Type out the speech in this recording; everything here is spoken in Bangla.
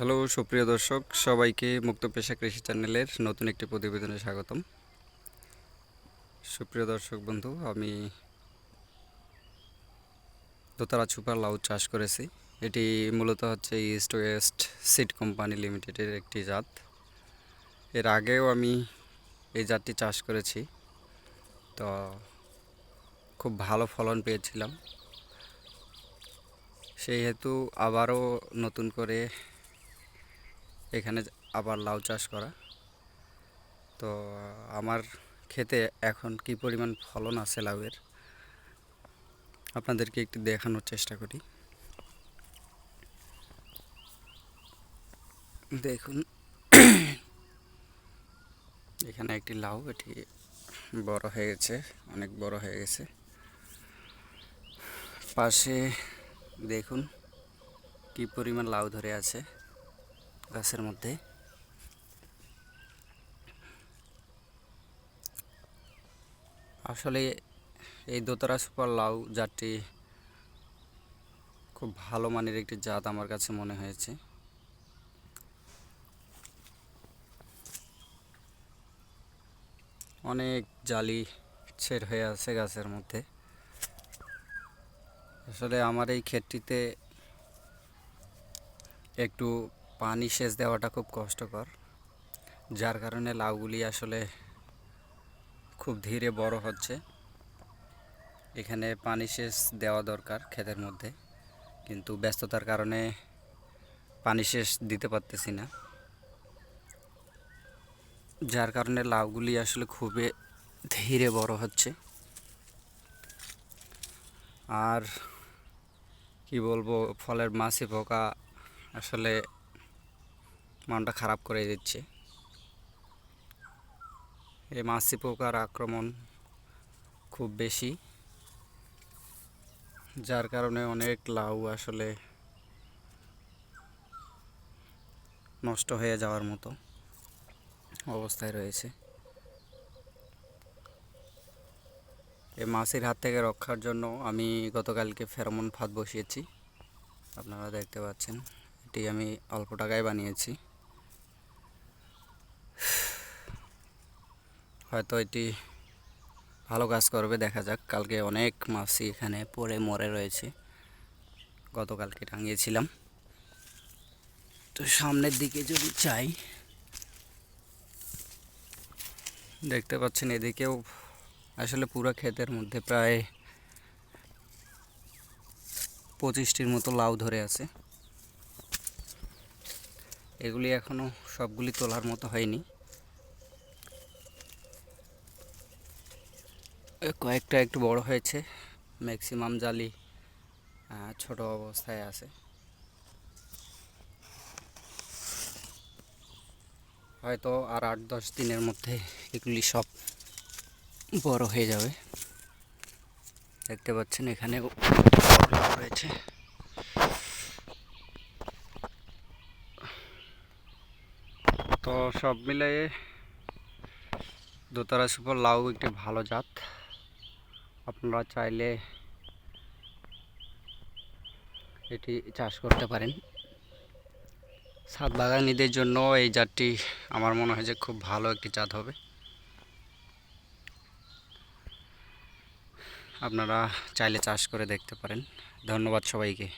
হ্যালো, সুপ্রিয় দর্শক, সবাইকে মুক্ত পেশা কৃষি চ্যানেলের নতুন একটি প্রতিবেদনে স্বাগতম। সুপ্রিয় দর্শক বন্ধু, আমি দোতারা ছুপার লাউ চাষ করেছি। এটি মূলত হচ্ছে ইস্ট ওয়েস্ট সিড কোম্পানি লিমিটেডের একটি জাত। এর আগেও আমি এই জাতটি চাষ করেছি। তো খুব ভালো ফলন পেয়েছিলাম। সেই হেতু আবারও নতুন করে এখানে আবার লাউ চাষ করা। তো, আমার খেতে এখন কি পরিমাণ ফলন আছে লাউয়ের? আপনাদেরকে একটু দেখানোর চেষ্টা করি। দেখুন। এখানে একটি লাউ, এটি বড় হয়ে গেছে, অনেক বড় হয়ে গেছে। পাশে দেখুন কি পরিমাণ লাউ ধরে আছে। গাছের মধ্যে। আসলে এই দোতারা সুপার লাউ জাতটি খুব ভালো মানের একটি জাত আমার কাছে মনে হয়েছে। অনেক জালি ছেড় হয়ে আছে গাছের মধ্যে। আসলে আমার এই ক্ষেতটিতে একটু পানি সেচ দেওয়াটা খুব কষ্টকর, যার কারণে লাউগুলি আসলে খুব ধীরে বড় হচ্ছে। এখানে পানি সেচ দেওয়া দরকার ক্ষেতের মধ্যে, কিন্তু ব্যস্ততার কারণে পানি সেচ দিতে পারতেছি না। যার কারণে লাউগুলি আসলে খুবই ধীরে বড় হচ্ছে। আর কি বলব, ফলের মাছি পোকা আসলে মনটা খারাপ করে দিচ্ছে। এই মাছি পোকার আক্রমণ খুব বেশি, যার কারণে অনেক লাউ আসলে নষ্ট হয়ে যাওয়ার মতো অবস্থায় রয়েছে। এই মাছির হাত থেকে রক্ষার জন্য আমি গতকালকে ফেরোমন ফাঁদ বসিয়েছি। আপনারা দেখতে পাচ্ছেন, এটি আমি অল্প টাকায় বানিয়েছি। হয়তো এটি ভালো কাজ করবে, দেখা যাক। কালকে অনেক মাছি এখানে পড়ে মরে রয়েছে। গতকালকে টাঙিয়েছিলাম। তো সামনের দিকে যদি চাই, দেখতে পাচ্ছেন এদিকেও আসলে পুরো ক্ষেতের মধ্যে প্রায় পঁচিশটির মতো লাউ ধরে আছে। এগুলি এখনও সবগুলি তোলার মতো হয়নি। কয়েকটা একটু বড় হয়েছে ম্যাক্সিমাম জালি ছোট অবস্থায় আছে। হয়তো আর আট দশ দিনের মধ্যে এগুলি সব বড় হয়ে যাবে। দেখতে পাচ্ছেন এখানে রয়েছে তো সব মিলিয়ে দোতারা সুপার লাউ একটি ভালো জাত। আপনারা চাইলে এটি চাষ করতে পারেন। ছাদ বাগানিদের জন্য এই জাতটি আমার মনে হয় যে খুব ভালো একটি জাত হবে। আপনারা চাইলে চাষ করে দেখতে পারেন। ধন্যবাদ সবাইকে।